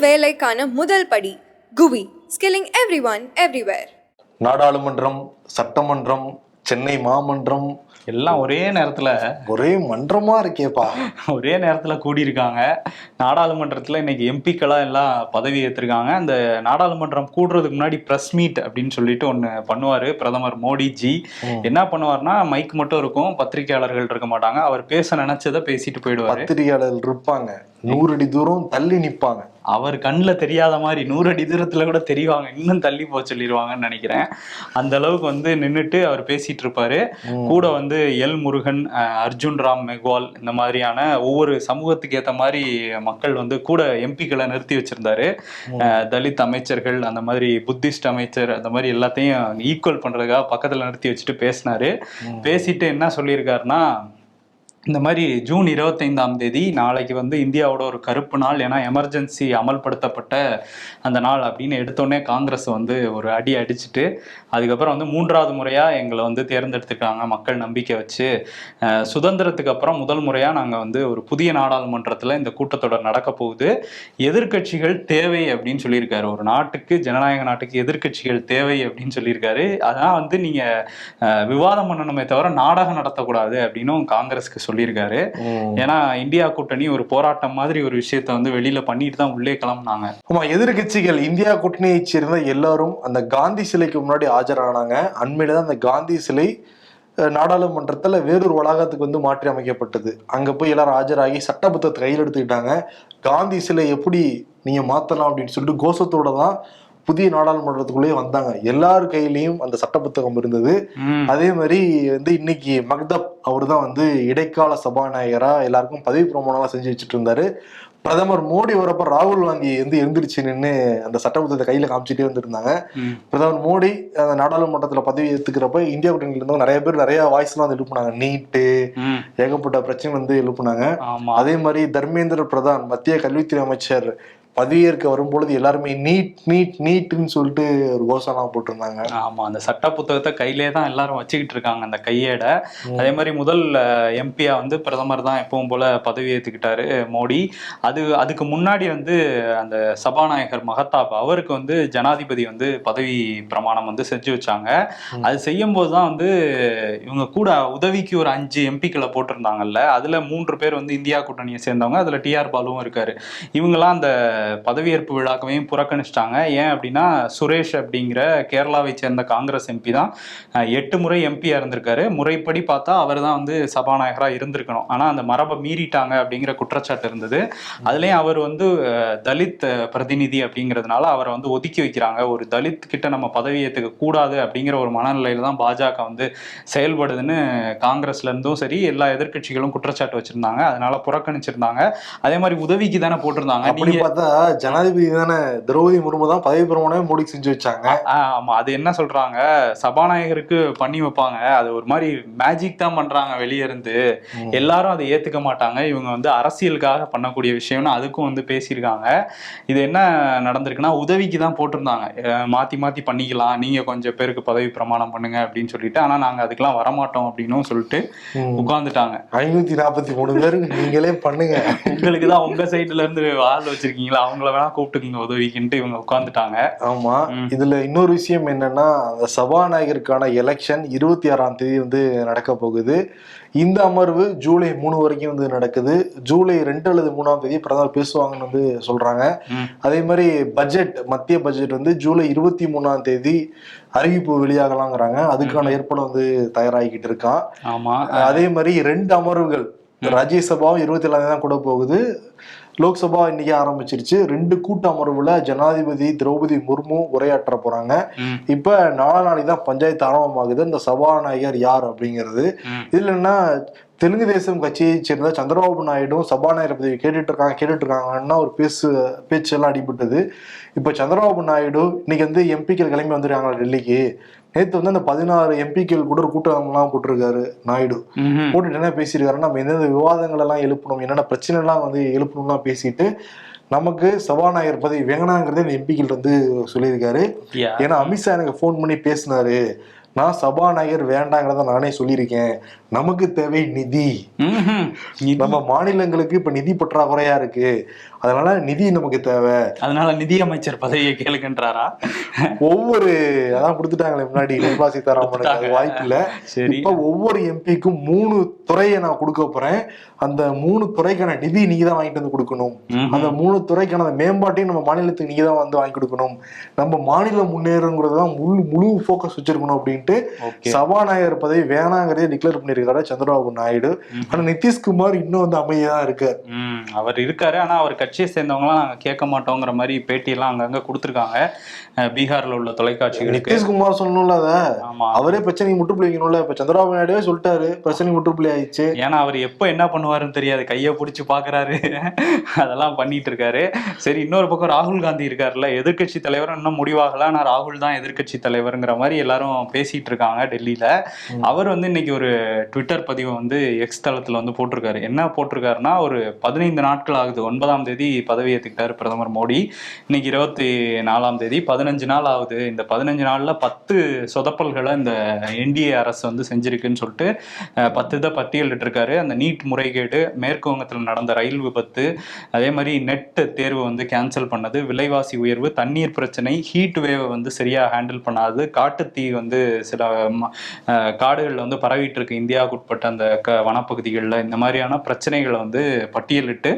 வேலைக்கான முதல் படி குவி ஸ்கில்லிங் எவ்ரி ஒன் எவ்ரிவேர் நாடாளுமன்றம் சட்டமன்றம் சென்னை மாமன்றம் எல்லாம் ஒரே நேரத்துல. ஒரே மன்றமா இருக்கேப்பா. ஒரே நேரத்துல கூடியிருக்காங்க. நாடாளுமன்றத்துல இன்னைக்கு எம்பிக்களா எல்லாம் பதவி ஏற்றிருக்காங்க அந்த நாடாளுமன்றம் கூடுறதுக்கு முன்னாடி பிரஸ் மீட் அப்படின்னு சொல்லிட்டு ஒண்ணு பண்ணுவாரு பிரதமர் மோடிஜி. என்ன பண்ணுவாருன்னா மைக் மட்டும் இருக்கும் பத்திரிகையாளர்கள் இருக்க மாட்டாங்க. அவர் பேச நினைச்சதை பேசிட்டு போயிடுவாரு. பத்திரிகையாளர்கள் இருப்பாங்க. நூறு அடி தூரம் தள்ளி நிப்பாங்க. அவர் கண்ணில் தெரியாத மாதிரி நூறு அடி தூரத்துல கூட தெரிவாங்க. இன்னும் தள்ளி போக சொல்லிடுவாங்கன்னு நினைக்கிறேன். அந்த அளவுக்கு வந்து நின்றுட்டு அவர் பேசிட்டு இருப்பாரு. கூட வந்து எல் முருகன் அர்ஜுன் ராம் மெக்வால் இந்த மாதிரியான ஒவ்வொரு சமூகத்துக்கு ஏத்த மாதிரி மக்கள் வந்து கூட எம்பிக்களை நிறுத்தி வச்சிருந்தாரு. தலித் அமைச்சர்கள் அந்த மாதிரி புத்திஸ்ட் அமைச்சர் அந்த மாதிரி எல்லாத்தையும் ஈக்குவல் பண்றதுக்காக பக்கத்துல நிறுத்தி வச்சுட்டு பேசினாரு. பேசிட்டு என்ன சொல்லியிருக்காருன்னா இந்த மாதிரி ஜூன் இருபத்தைந்தாம் தேதி நாளைக்கு வந்து இந்தியாவோட ஒரு கருப்பு நாள் ஏன்னா எமர்ஜென்சி அமல்படுத்தப்பட்ட அந்த நாள் அப்படின்னு எடுத்தோடனே காங்கிரஸ் வந்து ஒரு அடி அடிச்சுட்டு அதுக்கப்புறம் வந்து மூன்றாவது முறையாக எங்களை வந்து தேர்ந்தெடுத்துருக்காங்க மக்கள் நம்பிக்கை வச்சு. சுதந்திரத்துக்கு அப்புறம் முதல் முறையாக நாங்கள் வந்து ஒரு புதிய நாடாளுமன்றத்தில் இந்த கூட்டத்தொடர் நடக்க போகுது. எதிர்க்கட்சிகள் தேவை அப்படின்னு சொல்லியிருக்காரு. ஒரு நாட்டுக்கு ஜனநாயக நாட்டுக்கு எதிர்க்கட்சிகள் தேவை அப்படின்னு சொல்லியிருக்காரு. அதான் வந்து நீங்கள் விவாதம் பண்ணணுமே தவிர நாடகம் நடத்தக்கூடாது அப்படின்னும் காங்கிரஸ்க்கு சொல்லியிருக்காரு. ஏன்னா இந்தியா கூட்டணி ஒரு போராட்டம் மாதிரி ஒரு விஷயத்த வந்து வெளியில பண்ணிட்டு தான் உள்ளே கிளம்புனாங்க. ஆமா எதிர்கட்சிகள் இந்தியா கூட்டணியைச் சேர்ந்த எல்லாரும் அந்த காந்தி சிலைக்கு முன்னாடி ஆஜரானாங்க. அண்மையில தான் அந்த காந்தி சிலை நாடாளுமன்றத்துல வேறொரு வளாகத்துக்கு வந்து மாற்றி அமைக்கப்பட்டது. அங்க போய் எல்லாரும் ஆஜராகி சட்ட புத்தகத்தை கையில் எடுத்துக்கிட்டாங்க. காந்தி சிலை எப்படி நீங்க மாத்தலாம் அப்படின்னு சொல்லிட்டு கோஷத்தோட தான் புதிய நாடாளுமன்றத்துக்குள்ளேயே வந்தாங்க. எல்லார் கையிலயும் அந்த சட்ட புத்தகம் இருந்தது. அதே மாதிரி வந்து இன்னைக்கு மக்தப் அவர் தான் வந்து இடைக்கால சபாநாயகரா எல்லாருக்கும் பதவி பிரமாணம் செஞ்சு வச்சுட்டு இருந்தாரு பிரதமர் மோடி வரப்ப ராகுல் காந்தி வந்து எழுந்திருச்சு நின்று அந்த சட்டப்புத்தகத்தை கையில காமிச்சிட்டே வந்திருந்தாங்க. பிரதமர் மோடி அந்த நாடாளுமன்றத்துல பதவி ஏத்துக்கிறப்ப இந்தியா கூட்டணியில இருந்தவங்க நிறைய பேர் நிறைய வாய்ஸ் எல்லாம் வந்து எழுப்புனாங்க. நீட்டு. ஏகப்பட்ட பிரச்சனை வந்து எழுப்புனாங்க. அதே மாதிரி தர்மேந்திர பிரதான் மத்திய கல்வித்துறை அமைச்சர் பதவியேற்க வரும்பொழுது எல்லாருமே நீட் நீட் நீட்னு சொல்லிட்டு ஒரு கோஷம்லாம் போட்டிருந்தாங்க. ஆமா அந்த சட்ட புத்தகத்தை கையிலே தான் எல்லாரும் வச்சுக்கிட்டு இருக்காங்க அந்த கையேட. அதே மாதிரி முதல் எம்பியா வந்து பிரதமர் தான் எப்பவும் போல பதவி ஏத்துக்கிட்டாரு மோடி. அது அதுக்கு முன்னாடி வந்து அந்த சபாநாயகர் மகதாப் அவருக்கு வந்து ஜனாதிபதி வந்து பதவி பிரமாணம் வந்து செஞ்சு வச்சாங்க. அது செய்யும் போது தான் வந்து இவங்க கூட உதவிக்கு ஒரு அஞ்சு எம்பிக்களை போட்டிருந்தாங்கல்ல அதுல மூன்று பேர் வந்து இந்தியா கூட்டணியை சேர்ந்தவங்க அதுல டிஆர் பாலுவும் இருக்காரு. இவங்கெல்லாம் அந்த பதவியேற்பு விழாக்களையும் புறக்கணிச்சிட்டாங்க. ஏன் அப்படின்னா சுரேஷ் அப்படிங்கிற கேரளாவை சேர்ந்த காங்கிரஸ் எம்பி தான் எட்டு முறை எம்பியா இருந்திருக்காரு. முறைப்படி பார்த்தா அவர் தான் வந்து சபாநாயகரா இருந்திருக்கணும். ஆனா அந்த மரபை மீறிட்டாங்க அப்படிங்கிற குற்றச்சாட்டு இருந்தது. அதுலயும் அவர் வந்து தலித் பிரதிநிதி அப்படிங்கிறதுனால அவரை வந்து ஒதுக்கி வைக்கிறாங்க. ஒரு தலித் கிட்ட நம்ம பதவி ஏத்துக்க கூடாது அப்படிங்கிற ஒரு மனநிலையில தான் பாஜக வந்து செயல்படுதுன்னு காங்கிரஸ்ல இருந்தும் சரி எல்லா எதிர்க்கட்சிகளும் குற்றச்சாட்டு வச்சிருந்தாங்க. அதனால புறக்கணிச்சிருந்தாங்க. அதே மாதிரி உதவிக்கு தானே போட்டிருந்தாங்க. நீங்க பார்த்தா ஜனாதிபதி தானே? திரௌபதி முர்மு தான் பதவி பிரமாணமே மோடி செஞ்சு வச்சாங்க. ஆமா. அது என்ன சொல்றாங்க? சபாநாயகருக்கு பண்ணி வைப்பாங்க. அது ஒரு மாதிரி மேஜிக் தான் பண்றாங்க வெளிய இருந்து. எல்லாரும் அதை ஏத்துக்க மாட்டாங்க. இவங்க வந்து அரசியலுக்காக பண்ணக்கூடிய விஷயம்னு அதுக்கும் வந்து பேசியிருக்காங்க. இது என்ன நடந்திருக்குன்னா உதவிக்கு தான் போட்டிருந்தாங்க. மாத்தி மாத்தி பண்ணிக்கலாம். நீங்க கொஞ்சம் பேருக்கு பதவி பிரமாணம் பண்ணுங்க அப்படின்னு சொல்லிட்டு ஆனா நாங்க அதுக்கெல்லாம் வரமாட்டோம் அப்படின்னும் சொல்லிட்டு உட்கார்ந்துட்டாங்க. ஐநூத்தி நாற்பத்தி மூணு பேருக்கு நீங்களே பண்ணுங்க. உங்களுக்கு தான் உங்க சைடுல இருந்து ஆள் வச்சிருக்கீங்களா? அவங்கள வேணா கூப்பிட்டுக்குங்க உதவிக்குன்ட்டு இவங்க உட்கார்ந்துட்டாங்க. ஆமா. இதுல இன்னொரு விஷயம் என்னன்னா சபாநாயகருக்கான எலெக்ஷன் இருபத்தி ஆறாம் தேதி வந்து நடக்க போகுது. இந்த அமர்வு ஜூலை மூணு வரைக்கும் வந்து நடக்குது. ஜூலை ரெண்டு அல்லது மூணாம் தேதி பிரதமர் பேசுவாங்கன்னு வந்து சொல்றாங்க. அதே மாதிரி பட்ஜெட் மத்திய பட்ஜெட் வந்து ஜூலை இருபத்தி மூணாம் தேதி அறிவிப்பு வெளியாகலாங்கிறாங்க. அதுக்கான ஏற்பாடு வந்து தயாராகிக்கிட்டு இருக்கான். ஆமா. அதே மாதிரி ரெண்டு அமர்வுகள் ராஜ்யசபாவும் இருபத்தி ஏழாம் தான் கூட போகுது. லோக்சபா இன்னைக்கு ஆரம்பிச்சிருச்சு. ரெண்டு கூட்ட அமர்வுல ஜனாதிபதி திரௌபதி முர்மு உரையாற்ற போறாங்க. இப்ப நாலா நாளைக்கு தான் பஞ்சாயத்து ஆரம்பமாகுது. இந்த சபாநாயகர் யார் அப்படிங்கிறது. என்ன தெலுங்கு தேசம் கட்சியை சேர்ந்த சந்திரபாபு நாயுடும் சபாநாயகர் பதவி கேட்டுட்டு இருக்காங்க கேட்டுட்டு இருக்காங்கன்னா ஒரு பேசு பேச்செல்லாம் அடிபட்டது. இப்ப சந்திரபாபு நாயுடு இன்னைக்கு வந்து எம்பிக்கள் கிளம்பி வந்துருக்காங்க டெல்லிக்கு. நேத்து வந்து அந்த பதினாறு எம்பிக்கள் கூட ஒரு கூட்டம்லாம் போட்டிருக்காரு நாயுடு. போட்டுட்டு என்ன பேசியிருக்காருன்னா நம்ம எந்தெந்த விவாதங்கள் எல்லாம் எழுப்பணும் என்னென்ன பிரச்சனை எல்லாம் வந்து எழுப்பணும்லாம் பேசிட்டு நமக்கு சபாநாயகர் பதவி வேணாங்கிறதே இந்த எம்பிக்கள் வந்து சொல்லியிருக்காரு? ஏன்னா அமித்ஷா எனக்கு ஃபோன் பண்ணி பேசினாரு நான் சபாநாயகர் வேண்டாங்கிறத நானே சொல்லியிருக்கேன் நமக்கு தேவை நிதி. நிதி. நம்ம மாநிலங்களுக்கு இப்ப நிதி பற்றாக்குறையா இருக்கு. அதனால நிதி நமக்கு தேவை. அதனால நிதியமைச்சர் பதவியை கேளுங்கன்றாரா? ஒவ்வொரு அதான் கொடுத்துட்டாங்களே முன்னாடி நிர்மலா சீதாராமனுக்கு. வாய்ப்பு இல்ல. சரி. இப்ப ஒவ்வொரு எம்பிக்கும் மூணு துறையை நான் கொடுக்க போறேன். அந்த மூணு துறைக்கான நிதி நீங்க தான் வாங்கிட்டு வந்து கொடுக்கணும். அந்த மூணு துறைக்கான மேம்பாட்டையும் நம்ம மாநிலத்துக்கு நீங்க தான் வந்து வாங்கி கொடுக்கணும். நம்ம மாநிலம் முன்னேறுங்கிறது தான் முழு முழு ஃபோக்கஸ் வச்சிருக்கணும் அப்படின்ட்டு சபாநாயகர் பதவி வேணாங்கிறதே டிக்ளேர் பண்ணியிருக்காரு சந்திரபாபு நாயுடு. ஆனா நிதிஷ்குமார் இன்னும் வந்து அமைதியா இருக்கார். அவர் இருக்காரு. ஆனா அவர் கட்சியை சேர்ந்தவங்களாம் நாங்க கேட்க மாட்டோங்கிற மாதிரி பேட்டியெல்லாம் அங்கங்க கொடுத்துருக்காங்க. பீகார்ல உள்ள தொலைக்காட்சிகளுக்கு. நிதிஷ்குமார் சொல்லணும்ல அத. அவரே பிரச்சனைக்கு முற்றுப்புள்ளி வைக்கணும்ல இப்ப சந்திரபாபு நாயுடுவே சொல்லிட்டாரு. பிரச்சனைக்கு முற்றுப்புள்ளி ஆயிடுச்சு. ஏன்னா அவர் எப்போ என்ன பண்ணுவாருன்னு தெரியாது. கையை பிடிச்சி பாக்குறாரு. அதெல்லாம் பண்ணிட்டு இருக்காரு. சரி இன்னொரு பக்கம் ராகுல் காந்தி இருக்காருல்ல. எதிர்க்கட்சி தலைவர் இன்னும் முடிவாகல. ஆனா ராகுல் தான் எதிர்க்கட்சி தலைவருங்கிற மாதிரி எல்லாரும் பேசிட்டு இருக்காங்க டெல்லியில. அவர் வந்து இன்னைக்கு ஒரு ட்விட்டர் பதிவை வந்து எக்ஸ் தளத்தில் வந்து போட்டிருக்காரு. என்ன போட்டிருக்காருன்னா ஒரு பதினைந்து நாட்கள் ஆகுது. ஒன்பதாம் தேதி பதவி ஏற்றுக்கிட்டார் பிரதமர் மோடி. இன்னைக்கு இருபத்தி நாலாம் தேதி. பதினஞ்சு நாள் ஆகுது. இந்த பதினஞ்சு நாளில் பத்து சொதப்பல்களை இந்த என்டிஏ அரசு வந்து செஞ்சிருக்குன்னு சொல்லிட்டு பத்து இதை பட்டியலிட்டிருக்காரு அந்த நீட் முறைகேடு மேற்கு வங்கத்தில் நடந்த ரயில் விபத்து அதே மாதிரி நெட் தேர்வு வந்து கேன்சல் பண்ணது விலைவாசி உயர்வு தண்ணீர் பிரச்சனை ஹீட் வேவை வந்து சரியாக ஹேண்டில் பண்ணாது காட்டுத்தீ வந்து சில ம- வந்து பரவிட்டு இருக்கு இந்தியாவுக்கு உட்பட்ட அந்த க வனப்பகுதிகளில் இந்த மாதிரியான பிரச்சனைகளை வந்து பட்டியலிட்டு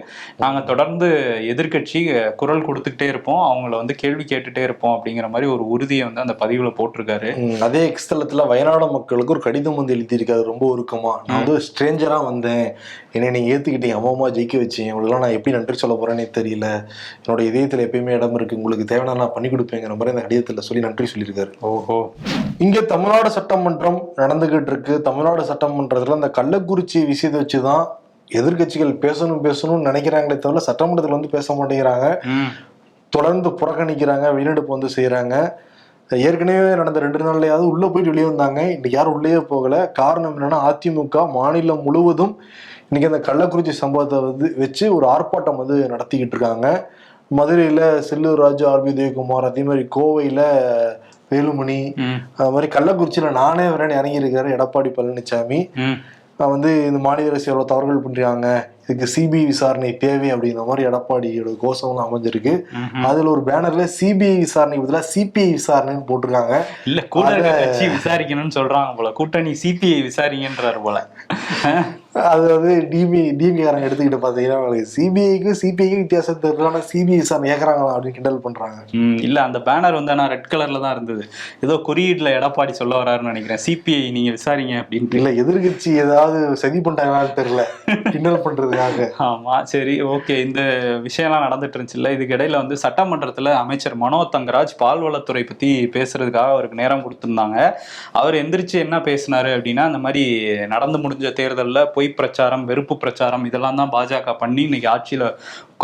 நாங்க தொடர்ந்து எதிர்க்கட்சி குரல் கொடுத்துக்கிட்டே இருப்போம். அவங்கள வந்து கேள்வி கேட்டுட்டே இருப்போம் அப்படிங்கிற மாதிரி ஒரு உறுதியை வந்து அந்த பதிவுல போட்டிருக்காரு. அதே எக்ஸ்தலத்துல வயநாடு மக்களுக்கு ஒரு கடிதம் வந்து எழுதியிருக்காரு. ரொம்ப உருக்கமா நான் வந்து ஸ்ட்ரேஞ்சராக வந்தேன். என்னை நீங்க ஏத்துக்கிட்டீங்க அம்மா அம்மா ஜெயிக்க வச்சீங்க உங்களுக்குலாம் நான் எப்படி நன்றி சொல்ல போறேன்னே தெரியல. என்னோட இதயத்துல எப்பயுமே இடம் இருக்கு. உங்களுக்கு தேவையான நான் பண்ணி கொடுப்பேங்கிற மாதிரி அந்த கடிதத்துல சொல்லி நன்றி சொல்லியிருக்காரு. ஓஹோ. இங்க தமிழ்நாடு சட்டமன்றம் நடந்துகிட்டு இருக்கு. தமிழ்நாடு சட்டமன்றத்துல அந்த கள்ளக்குறிச்சி விஷயத்தை வச்சுதான் எதிர்க்கட்சிகள் பேசணும் பேசணும்னு நினைக்கிறாங்களே தவிர சட்டமன்றத்துல வந்து பேச மாட்டேங்கிறாங்க. தொடர்ந்து புறக்கணிக்கிறாங்க வெளிநடப்பு வந்து செய்கிறாங்க ஏற்கனவே நடந்த ரெண்டு நாள்லயாவது உள்ள போயிட்டு வெளியே வந்தாங்க. இன்னைக்கு யாரும் உள்ளேயே போகல. காரணம் என்னன்னா அதிமுக மாநிலம் முழுவதும் இன்னைக்கு அந்த கள்ளக்குறிச்சி சம்பவத்தை வந்து வச்சு ஒரு ஆர்ப்பாட்டம் வந்து நடத்திக்கிட்டு இருக்காங்க. மதுரையில செல்லூர் ராஜு ஆர்பி உதயகுமார் அதே மாதிரி கோவையில வேலுமணி அது மாதிரி கள்ளக்குறிச்சியில நானே வரேன்னு இறங்கியிருக்காரு எடப்பாடி பழனிசாமி வந்து இந்த மாநில அரசு எவ்வளவு தவறுகள் பண்றாங்க இதுக்கு சிபிஐ விசாரணை தேவை அப்படிங்கிற மாதிரி எடப்பாடியோட கோஷம்லாம் அமைஞ்சிருக்கு. அதுல ஒரு பேனர்ல சிபிஐ விசாரணை பதிலா சிபிஐ விசாரணைன்னு போட்டிருக்காங்க. இல்ல கூட விசாரிக்கணும்னு சொல்றாங்க போல. கூட்டணி சிபிஐ விசாரிங்கன்றாரு போல. அது வந்து டிபி டிபிகாரங்க எடுத்துக்கிட்டு பாத்தீங்கன்னா அவங்களுக்கு சிபிஐக்கு சிபிஐக்கு வித்தியாசம் தெரியல ஆனா சிபிஐ விசாரணை கேக்குறாங்களா அப்படின்னு கிண்டல் பண்றாங்க. ம், இல்ல அந்த பேனர் வந்து ஆனா ரெட் கலர்ல தான் இருந்தது. ஏதோ குறியீடுல எடப்பாடி சொல்ல வராருன்னு நினைக்கிறேன். சிபிஐ நீங்க விசாரிங்க அப்படின்ட்டு. இல்ல எதிர்கட்சி ஏதாவது சதி பண்றாங்களான்னு தெரியல. கிண்டல் பண்றதுக்காக. ஆமா சரி ஓகே இந்த விஷயம்லாம் நடந்துட்டு இருந்துச்சுல்ல இதுக்கு இடையில வந்து சட்டமன்றத்துல அமைச்சர் மனோ தங்கராஜ் பால்வளத்துறை பத்தி பேசுறதுக்காக அவருக்கு நேரம் கொடுத்திருந்தாங்க. அவர் எந்திரிச்சு என்ன பேசினாரு அப்படின்னா இந்த மாதிரி நடந்து முடிஞ்ச தேர்தல்ல பொய் பிரச்சாரம் வெறுப்பு பிரச்சாரம் இதெல்லாம் தான் பாஜக பண்ணி இன்னைக்கு ஆட்சியில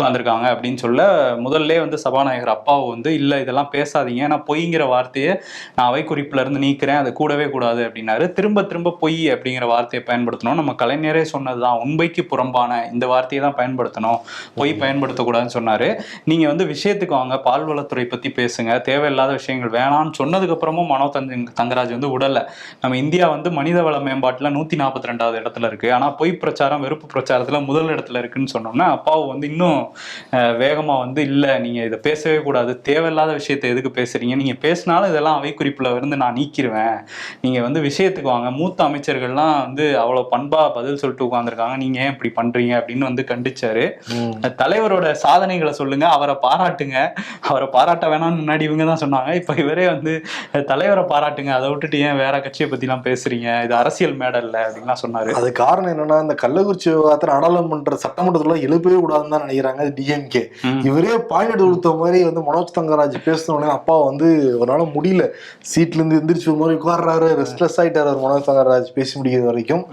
உட்கார்ந்திருக்காங்க அப்படின்னு சொல்ல முதல்ல வந்து சபாநாயகர் அப்பாவு வந்து இல்ல இதெல்லாம் பேசாதீங்க. ஏன்னா பொய்ங்கிற வார்த்தையை நான் அவை குறிப்புல இருந்து நீக்கிறேன். அது கூடவே கூடாது அப்படின்னாரு. திரும்ப திரும்ப பொய் அப்படிங்கிற வார்த்தையை பயன்படுத்தணும். நம்ம கலைஞரே சொன்னதுதான். உண்மைக்கு புறம்பான இந்த வார்த்தையை தான் பயன்படுத்தணும். பொய் பயன்படுத்தக்கூடாதுன்னு சொன்னாரு. நீங்க வந்து விஷயத்துக்கு வாங்க. பால்வளத்துறை பத்தி பேசுங்க. தேவையில்லாத விஷயங்கள் வேணாம்னு சொன்னதுக்கு அப்புறமும் மனோ தங்க தங்கராஜ் வந்து உடல. நம்ம இந்தியா வந்து மனிதவள மேம்பாட்டுல நூத்தி நாற்பத்தி ரெண்டாவது இடத்துல இருக்கு. ஆனா பொய் பிரச்சாரம் வெறுப்பு பிரச்சாரத்துல முதல் இடத்துல இருக்குன்னு சொன்னோம்னா அப்பாவு வந்து இன்னும் வேகமா வந்து இல்ல நீங்க இதை பேசவே கூடாது தேவையில்லாத விஷயத்தை எதுக்கு பேசுறீங்க? நீங்க பேசினாலும் இதெல்லாம் அவை குறிப்புல இருந்து நான் நீக்கிருவேன். நீங்க வந்து விஷயத்துக்கு வாங்க. மூத்த அமைச்சர்கள்லாம் வந்து அவ்வளவு பண்பா பதில் சொல்லிட்டு உட்காந்துருக்காங்க நீங்க ஏன் இப்படி பண்றீங்க? அப்படின்னு வந்து கண்டிச்சாரு. தலைவரோட சாதனைகளை சொல்லுங்க. அவரை பாராட்டுங்க. அவரை பாராட்ட வேணாம்னு முன்னாடி இவங்க தான் சொன்னாங்க. இப்ப இவரே வந்து தலைவரை பாராட்டுங்க. அதை விட்டுட்டு ஏன் வேற கட்சியை பத்தி எல்லாம் பேசுறீங்க? இது அரசியல் மேடை இல்ல அப்படின்லாம் சொன்னாரு. அது காரணம் என்னன்னா இந்த கள்ளக்குறிச்சி விவகாரத்தை நாடாளுமன்ற சட்டமன்றத்துல எழுப்பவே கூடாதுன்னு தான் நினைக்கிறாங்க அது டிஎம்கே. இவரே பாயிண்ட் கொடுத்த மாதிரி வந்து மனோஜ் தங்கராஜ் பேசினோடனே அப்பா வந்து அவரால முடியல சீட்ல இருந்து எந்திரிச்சு ஒரு மாதிரி உட்கார்றாரு ரெஸ்ட்லெஸ் ஆயிட்டாரு அவர் மனோஜ் தங்கராஜ் பேசி முடிக்கிற வரைக்கும்.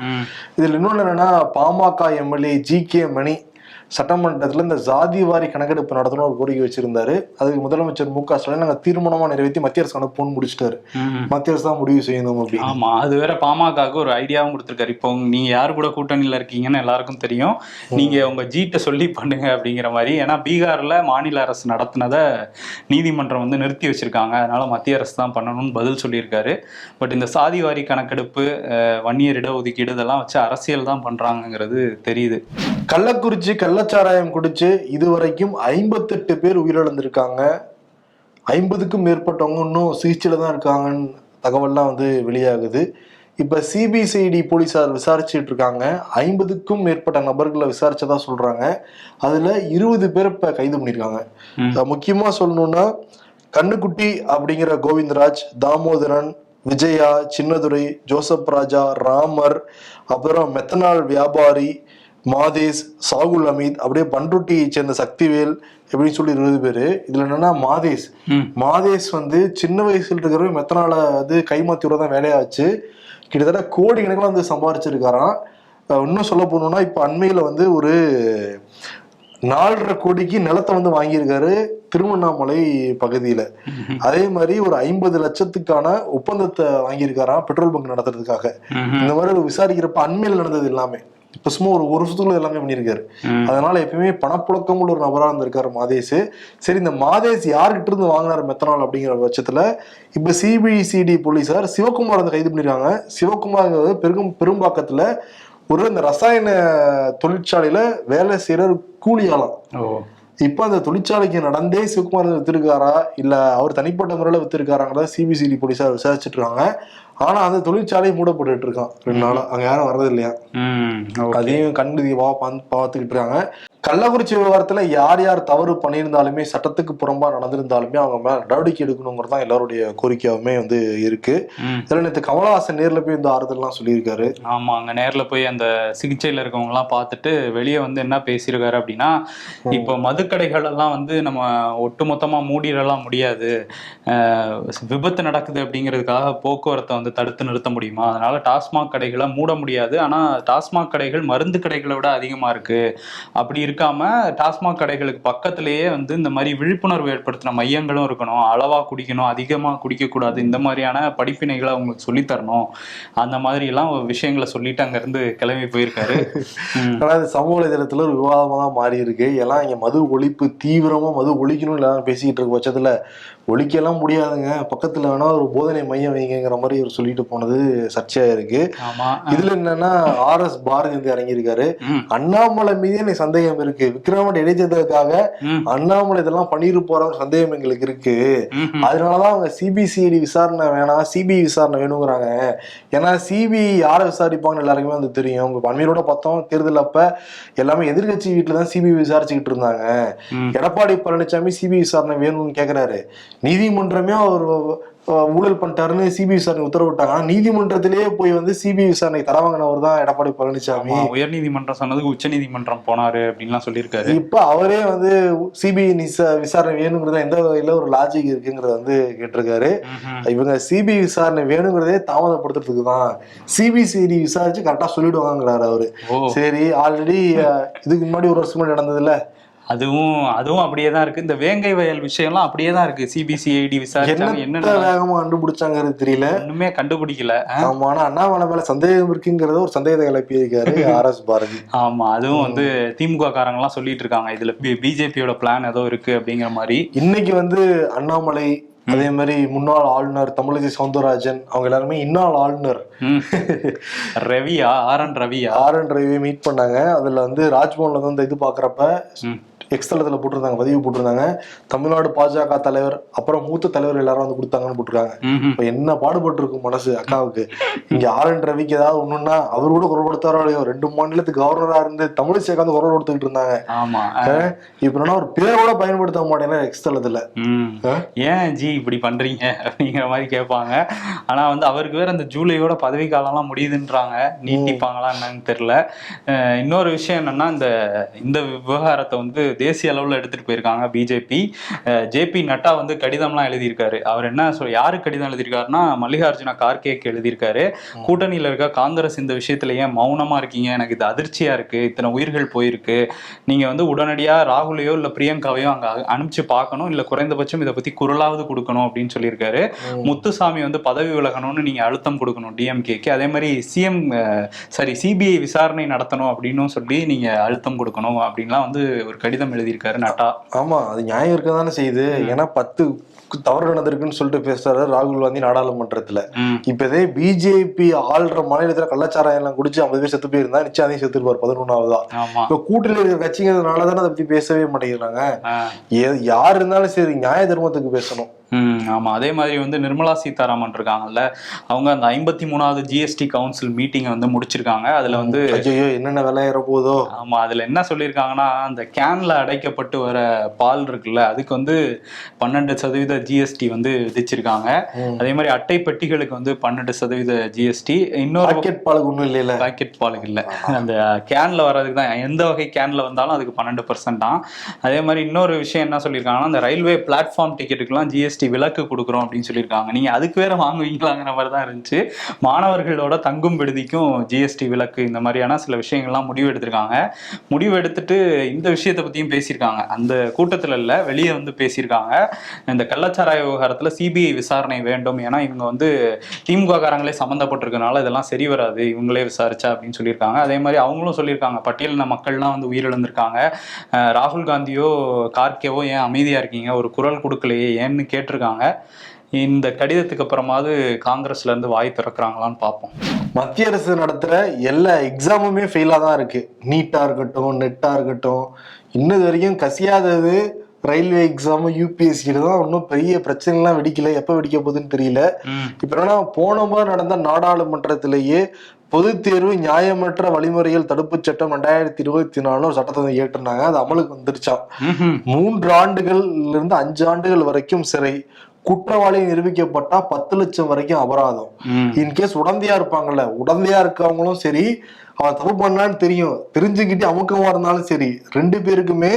இதுல இன்னொன்னு என்னன்னா PMK MLA G K Mani சட்டமன்றத்துல இந்த ஜாதி வாரி கணக்கெடுப்பு நடத்தணும் ஒரு கோரிக்கை வச்சிருந்தாரு. அதுக்கு முதலமைச்சர் மு க ஸ்டாலின் நாங்க தீர்மானமா நிறைவேற்றி மத்திய அரசு அனுப்பணும்னு முடிச்சிட்டாரு. மத்திய அரசு தான் முடிவு செய்யணும் அப்படின்னு. ஆமா அது வேற பாமகவுக்கு ஒரு ஐடியாவும் கொடுத்துருக்காரு. இப்போ நீங்க யார் கூட கூட்டணியில இருக்கீங்கன்னு எல்லாருக்கும் தெரியும். நீங்க உங்க ஜீட்டை சொல்லி பண்ணுங்க அப்படிங்கிற மாதிரி. ஏன்னா பீகார்ல மாநில அரசு நடத்தினதை நீதிமன்றம் வந்து நிறுத்தி வச்சிருக்காங்க. அதனால மத்திய அரசு தான் பண்ணணும்னு பதில் சொல்லியிருக்காரு. பட் இந்த சாதிவாரி கணக்கெடுப்பு அஹ், வன்னியர் இடஒதுக்கீடு இதெல்லாம் வச்சு அரசியல் தான் பண்றாங்கங்கிறது தெரியுது. கள்ளக்குறிச்சி கள்ளச்சாராயம் குடிச்சு இதுவரைக்கும் ஐம்பத்தெட்டு பேர் உயிரிழந்திருக்காங்க. ஐம்பதுக்கும் மேற்பட்டவங்க இன்னும் சிகிச்சையில தான் இருக்காங்கன்னு தகவல்லாம் வந்து வெளியாகுது. இப்ப சிபிசிஐடி போலீசார் விசாரிச்சுட்டு இருக்காங்க ஐம்பதுக்கும் மேற்பட்ட நபர்களை விசாரிச்சதா சொல்றாங்க. அதுல இருபது பேர் இப்ப கைது பண்ணியிருக்காங்க முக்கியமா சொல்லணும்னா கண்ணுக்குட்டி அப்படிங்கிற கோவிந்தராஜ் தாமோதரன் விஜயா சின்னதுரை ஜோசப் ராஜா ராமர் அப்புறம் மெத்தனால் வியாபாரி மாதேஷ் சாகுல் அமீத் அப்படியே பண்ருட்டியை சேர்ந்த சக்திவேல் எப்படின்னு சொல்லி இருபது பேரு. இதுல என்னன்னா மாதேஷ். மாதேஷ் வந்து சின்ன வயசுல இருக்கிறவங்க மெத்தனால வந்து கைமாத்தி தான் வேலையாச்சு. கிட்டத்தட்ட கோடி கணக்கில் வந்து சம்பாரிச்சிருக்காராம். இன்னும் சொல்ல போனோம்னா இப்போ அண்மையில வந்து ஒரு நாலரை கோடிக்கு நிலத்தை வந்து வாங்கியிருக்காரு திருவண்ணாமலை பகுதியில. அதே மாதிரி ஒரு ஐம்பது லட்சத்துக்கான ஒப்பந்தத்தை வாங்கியிருக்காராம் பெட்ரோல் பங்க் நடத்துறதுக்காக. இந்த மாதிரி விசாரிக்கிறப்ப அண்மையில் நடந்தது எல்லாமே. இப்ப சும்மா ஒரு ஒரு வருஷத்துக்குள்ள எல்லாமே பண்ணியிருக்காரு. அதனால எப்பயுமே பணப்புழக்கம் உள்ள ஒரு நபரா இருந்திருக்காரு மாதேஷ். சரி இந்த மாதேஷ் யார்கிட்ட இருந்து வாங்கினார் மெத்தனால் அப்படிங்கிற பட்சத்துல இப்ப சிபிசிடி போலீசார் சிவகுமார் வந்து கைது பண்ணிருக்காங்க. சிவகுமார் பெரும் பெரும்பாக்கத்துல ஒரு இந்த ரசாயன தொழிற்சாலையில வேலை செய்யற கூலியாளம். ஓ. இப்ப அந்த தொழிற்சாலைக்கு நடந்தே சிவகுமார் வித்திருக்காரா? இல்ல அவர் தனிப்பட்ட முறையில வித்திருக்காராங்கிறத சிபிசிடி போலீசார் விசாரிச்சுட்டு இருக்காங்க. ஆனா அந்த தொழிற்சாலை மூடப்பட்டுட்டு இருக்கான் ரெண்டு நாளா. அங்க யாரும் வர்றது இல்லையா அதையும் கண்டு வா பார்த்துக்கிட்டு இருக்காங்க கள்ளக்குறிச்சி விவகாரத்துல யார் யார் தவறு பண்ணியிருந்தாலுமே சட்டத்துக்கு புறம்பா நடந்திருந்தாலுமே அவங்க மேல நடவடிக்கை எடுக்கணுங்கிறது தான் எல்லாருடைய கோரிக்கையாவுமே வந்து இருக்கு. இதுல நேற்று கமலஹாசன் நேர்ல போய் இந்த ஆறுதல்லாம் சொல்லியிருக்காரு. ஆமா அங்க நேர்ல போய் அந்த சிகிச்சையில இருக்கவங்க எல்லாம் பார்த்துட்டு வெளியே வந்து என்ன பேசியிருக்காரு அப்படின்னா இப்போ மதுக்கடைகள் எல்லாம் வந்து நம்ம ஒட்டுமொத்தமா மூடிடலாம் முடியாது. விபத்து நடக்குது அப்படிங்கிறதுக்காக போக்குவரத்தை வந்து தடுத்து நிறுத்த முடியுமா? அதனால டாஸ்மாக் கடைகளை மூட முடியாது. ஆனால் டாஸ்மாக் கடைகள் மருந்து கடைகளை விட அதிகமாக இருக்கு. அப்படி இருக்காம டாஸ்மாக் கடைகளுக்கு பக்கத்திலேயே வந்து இந்த மாதிரி விழிப்புணர்வு ஏற்படுத்தின மையங்களும் இருக்கணும். அளவாக குடிக்கணும் அதிகமாக குடிக்கக்கூடாது இந்த மாதிரியான படிப்பினைகளை அவங்களுக்கு சொல்லித் தரணும். அந்த மாதிரிலாம் விஷயங்களை சொல்லிட்டு அங்கேருந்து கிளம்பி போயிருக்காரு. ஆனால் சமூக வலைதளத்தில் ஒரு விவாதமாக தான் மாறி இருக்கு. எல்லாம் இங்கே மது ஒழிப்பு தீவிரமாக மது ஒழிக்கணும் எல்லாரும் பேசிக்கிட்டு இருக்க பட்சத்தில் ஒழிக்கலாம் முடியாதுங்க. பக்கத்துல வேணா ஒரு போதனை மையம் வைங்கிற மாதிரி இவர் சொல்லிட்டு போனது சர்ச்சையா இருக்கு. இதுல என்னன்னா ஆர் எஸ் பாரதி வந்து இறங்கியிருக்காரு. அண்ணாமலை மீதே எனக்கு சந்தேகம் இருக்கு. விக்ரமன் இடைச்சதுக்காக ம், அண்ணாமலை இதெல்லாம் பண்ணிட்டு போற சந்தேகம் எங்களுக்கு இருக்கு. அதனாலதான் அவங்க சிபிசிஐடி விசாரணை வேணாம் சிபிஐ விசாரணை வேணுங்கிறாங்க. ஏன்னா சிபிஐ யாரை விசாரிப்பாங்கன்னு எல்லாருக்குமே வந்து தெரியும். உங்க அண்மையோட பார்த்தோம் தேர்தல் அப்ப எல்லாமே எதிர்க்கட்சி வீட்டுல தான் சிபிஐ விசாரிச்சுக்கிட்டு இருந்தாங்க. எடப்பாடி பழனிசாமி சிபிஐ விசாரணை வேணும்னு கேக்குறாரு. நீதிமன்றமே அவர் ஊழல் பண்ணிட்டாருன்னு சிபிஐ விசாரணை உத்தரவிட்டாங்க. ஆனா நீதிமன்றத்திலேயே போய் வந்து சிபிஐ விசாரணை தர வாங்கினவர் தான் எடப்பாடி பழனிசாமி ஆமா, உயர்நீதிமன்றம் சொன்னதுக்கு உச்ச நீதிமன்றம் போனாரு அப்படின்லாம் சொல்லியிருக்காரு. இப்ப அவரே வந்து சிபிஐ விசாரணை வேணுங்கிறத எந்த வகையில ஒரு லாஜிக் இருக்குங்கிறத வந்து கேட்டிருக்காரு. இவங்க சிபிஐ விசாரணை வேணுங்கிறதே தாமதப்படுத்துறதுக்கு தான் சிபிசிஐடி விசாரிச்சு கரெக்டா சொல்லிடுவாங்கிறாரு அவரு. சரி ஆல்ரெடி இதுக்கு முன்னாடி ஒரு வருஷம் முன்னாடி நடந்ததுல அதுவும் அதுவும் அப்படியே தான் இருக்கு. இந்த வேங்கை வயல் விஷயம்லாம் அப்படியே தான் இருக்கு. சிபிசிஐடி விசாரிச்சாங்க. என்ன வேகமா கண்டுபிடிச்சாங்கிறது தெரியல. ஒண்ணுமே கண்டுபிடிக்கல? ஆமா ஆனா அண்ணாமலை மேல சந்தேகம் இருக்குங்கிறத ஒரு சந்தேகத்தை கிளப்பியிருக்காரு ஆர் எஸ் பாரதி. ஆமா அதுவும் வந்து திமுக காரங்க எல்லாம் சொல்லிட்டு இருக்காங்க. இதுல பிஜேபியோட பிளான் ஏதோ இருக்கு அப்படிங்கிற மாதிரி. இன்னைக்கு வந்து அண்ணாமலை அதே மாதிரி முன்னாள் ஆளுநர் தமிழிசை சவுந்தரராஜன் அவங்க எல்லாருமே இன்னாள் ஆளுநர். ரவியா? R N ரவியா? ஆர் என் ரவியை மீட் பண்ணாங்க. அதுல வந்து ராஜ்பவன்ல வந்து இது பாக்குறப்ப. எக்ஸ்தலத்துல போட்டிருந்தாங்க பதிவு போட்டிருந்தாங்க. தமிழ்நாடு பாஜக தலைவர் அப்புறம் மூத்த தலைவர் எல்லாரும் வந்து கொடுத்தாங்கன்னு போட்டிருக்காங்க. இப்ப என்ன பாடுபட்டு இருக்கும் மனசு அக்காவுக்கு? இங்க ஆர் என் ரவிக்கு ஏதாவது ஒண்ணுன்னா அவர் கூட குரல் கொடுத்தாரோ இல்லையோ ரெண்டு மாநிலத்துக்கு கவர்னரா இருந்து தமிழிசை வந்து குரல் கொடுத்துக்கிட்டு இருந்தாங்க. இப்ப என்னன்னா ஒரு பேர் கூட பயன்படுத்த மாட்டேன்னா எக்ஸ்தலத்துல? ஏன் ஜி இப்படி பண்றீங்க அப்படிங்கிற மாதிரி கேட்பாங்க. ஆனா வந்து அவருக்கு வேற இந்த ஜூலையோட பதவி காலம்லாம் முடியுதுன்றாங்க. நீட்டிப்பாங்களா என்னன்னு தெரியல. இன்னொரு விஷயம் என்னன்னா இந்த இந்த விவகாரத்தை வந்து தேசிய அளவில் எடுத்துட்டு போயிருக்காங்க பிஜேபி. ஜேபி நட்டா வந்து கடிதம்லாம் எழுதியிருக்காரு. அவர் என்ன சொல் யாருக்கு கடிதம் எழுதியிருக்காருன்னா மல்லிகார்ஜுன கார்கேக்கு எழுதியிருக்காரு. கூட்டணியில் இருக்க காங்கிரஸ் இந்த விஷயத்துல ஏன் மௌனமா இருக்கீங்க? எனக்கு இது அதிர்ச்சியா இருக்கு. இத்தனை உயிர்கள் போயிருக்கு. நீங்க வந்து உடனடியா ராகுலையோ இல்ல பிரியங்காவையோ அங்க அனுப்பிச்சு பார்க்கணும். இல்ல குறைந்தபட்சம் இதை பத்தி குரலாவது கொடுக்கணும் அப்படின்னு சொல்லியிருக்காரு. முத்துசாமி வந்து பதவி விலகணும்னு நீங்க அழுத்தம் கொடுக்கணும் டிஎம்கேக்கு. அதே மாதிரி சிஎம் சாரி சிபிஐ விசாரணை நடத்தணும் அப்படின்னு சொல்லி நீங்க அழுத்தம் கொடுக்கணும் அப்படின்லாம் வந்து ஒரு கடிதம் எழுதியிருக்காரு நட்டா. ஆமா அது நியாயம் இருக்க தானே செய்யுது ஏன்னா பத்து தவறு நடந்திருக்குன்னு சொல்லிட்டு பேசுறாரு ராகுல் காந்தி நாடாளுமன்றத்துல. ம். இப்ப இதே பிஜேபி ஆள்ற மாநிலத்துல கள்ளச்சாராயம் எல்லாம் குடிச்சு ஐம்பது பேர் செத்து போயிருந்தா நிச்சயம் அதையும் செத்துருப்பாரு பதினொன்னாவதா ஆமா. இப்ப கூட்டணியில் இருக்கிற கட்சிங்கிறதுனால தானே அதை பத்தி பேசவே மாட்டேங்கிறாங்க. யார் இருந்தாலும் சரி நியாய தர்மத்துக்கு பேசணும். ம் ஆமா. அதே மாதிரி வந்து நிர்மலா சீதாராமன் இருக்காங்கல்ல அவங்க அந்த ஐம்பத்தி மூணாவது ஜிஎஸ்டி கவுன்சில் மீட்டிங்கை வந்து முடிச்சிருக்காங்க. அதுல வந்து ஐயோ என்னென்ன விலை ஏற போதோ ஆமா அதுல என்ன சொல்லியிருக்காங்கன்னா அந்த கேன்ல அடைக்கப்பட்டு வர பால் இருக்குல்ல அதுக்கு வந்து பன்னெண்டு சதவீத ஜிஎஸ்டி வந்து விதிச்சிருக்காங்க. அதே மாதிரி அட்டை பெட்டிகளுக்கு வந்து பன்னெண்டு சதவீத ஜிஎஸ்டி இன்னொரு பாக்கெட் பாலுக்கு ஒண்ணும் இல்லையில பாக்கெட் பாலுக்கு இல்ல. அந்த கேன்ல வர்றதுக்கு தான் எந்த வகை கேன்ல வந்தாலும் அதுக்கு பன்னெண்டு பர்சன்ட் தான். அதே மாதிரி இன்னொரு விஷயம் என்ன சொல்லியிருக்காங்கன்னா அந்த ரயில்வே பிளாட்ஃபார்ம் டிக்கெட்டுக்குலாம் ஜிஎஸ்டி விலக்கு கொடுக்குறோம் அப்படின்னு சொல்லியிருக்காங்க. நீங்கள் அதுக்கு வேற வாங்குவீங்களாங்கிற மாதிரி தான் இருந்துச்சு. மாணவர்களோட தங்கும் விடுதிக்கும் ஜிஎஸ்டி விலக்கு இந்த மாதிரியான சில விஷயங்கள்லாம் முடிவு எடுத்திருக்காங்க. முடிவு எடுத்துட்டு இந்த விஷயத்தை பற்றியும் பேசியிருக்காங்க. அந்த கூட்டத்தில் இல்லை வெளியே வந்து பேசியிருக்காங்க. இந்த கள்ளச்சாராய விவகாரத்தில் சிபிஐ விசாரணை வேண்டும். ஏன்னா இவங்க வந்து திமுககாரங்களே சம்மந்தப்பட்டிருக்கனால இதெல்லாம் சரி வராது. இவங்களே விசாரிச்சா அப்படின்னு சொல்லியிருக்காங்க. அதே மாதிரி அவங்களும் சொல்லியிருக்காங்க. பட்டியலின மக்கள்லாம் வந்து உயிரிழந்திருக்காங்க. ராகுல் காந்தியோ கார்கேவோ ஏன் அமைதியாக இருக்கீங்க? ஒரு குரல் கொடுக்கலையே. ஏன்னு கேட்டு கேட்டிருக்காங்க. இந்த கடிதத்துக்கு அப்புறமாவது காங்கிரஸ்ல இருந்து வாய் திறக்கிறாங்களான்னு பார்ப்போம். மத்திய அரசு நடத்துற எல்லா எக்ஸாமுமே ஃபெயிலா தான் இருக்கு. நீட்டா இருக்கட்டும் நெட்டா இருக்கட்டும். இன்னது வரைக்கும் கசியாதது ரயில்வே எக்ஸாம் யூபிஎஸ்சி தான் ஒன்றும் பெரிய பிரச்சனைலாம் வெடிக்கல. எப்போ வெடிக்க போகுதுன்னு தெரியல. இப்ப என்னன்னா போன முறை நடந்த நாடாளுமன்றத்திலேயே பொது தேர்வு நியாயமற்ற வழிமுறைகள் தடுப்புச் சட்டம் ரெண்டாயிரத்தி இருபத்தி நாலு ஒரு சட்டத்தை வந்து ஏற்றுனாங்க அது அமலுக்கு வந்துருச்சாம் ம்ஹும். மூன்று ஆண்டுகள்ல இருந்து அஞ்சு ஆண்டுகள் வரைக்கும் சிறை குற்றவாளி நிரூபிக்கப்பட்டா பத்து லட்சம் வரைக்கும் அபராதம். இன்கேஸ் உடந்தையா இருப்பாங்கல்ல உடந்தையா இருக்கவங்களும் சரி அவன் தப்பு பண்ணான்னு தெரியும் தெரிஞ்சுக்கிட்டு அமுக்கமா இருந்தாலும் சரி ரெண்டு பேருக்குமே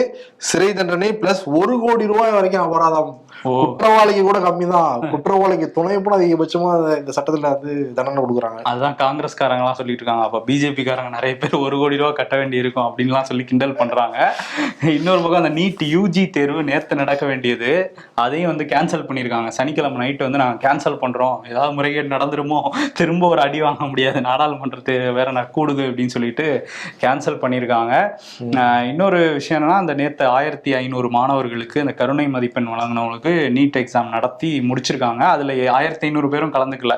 சிறை தண்டனை பிளஸ் ஒரு கோடி ரூபாய் வரைக்கும் அபராதம். குற்றவாளிக்கு கூட கம்மி தான் குற்றவாளிக்கு துணை கூட அதிகபட்சமா அதை இந்த சட்டத்துல வந்து தண்டனை கொடுக்குறாங்க. அதுதான் காங்கிரஸ்காரங்கலாம் சொல்லிட்டு இருக்காங்க அப்ப பிஜேபி காரங்க நிறைய பேர் ஒரு கோடி ரூபா கட்ட வேண்டி இருக்கும் அப்படின்லாம் சொல்லி கிண்டல் பண்றாங்க. இன்னொரு பக்கம் அந்த நீட் யூஜி தேர்வு நேத்து நடக்க வேண்டியது. அதையும் வந்து கேன்சல் பண்ணியிருக்காங்க. சனிக்கிழமை நைட்டு வந்து நாங்க கேன்சல் பண்றோம். ஏதாவது முறைகேடு நடந்துருமோ? திரும்ப ஒரு அடி வாங்க முடியாது. நாடாளுமன்றத்து வேற கூடுது அப்படின்னு சொல்லிட்டு கேன்சல் பண்ணியிருக்காங்க. இன்னொரு விஷயம் என்னன்னா அந்த நேத்து ஆயிரத்தி ஐநூறு மாணவர்களுக்கு இந்த கருணை மதிப்பெண் வழங்கினவங்களுக்கு நீட் எக்ஸாம் நடத்தி முடிச்சிருக்காங்க. அதுல ஆயிரத்தி ஐநூறு பேரும் கலந்துக்கல.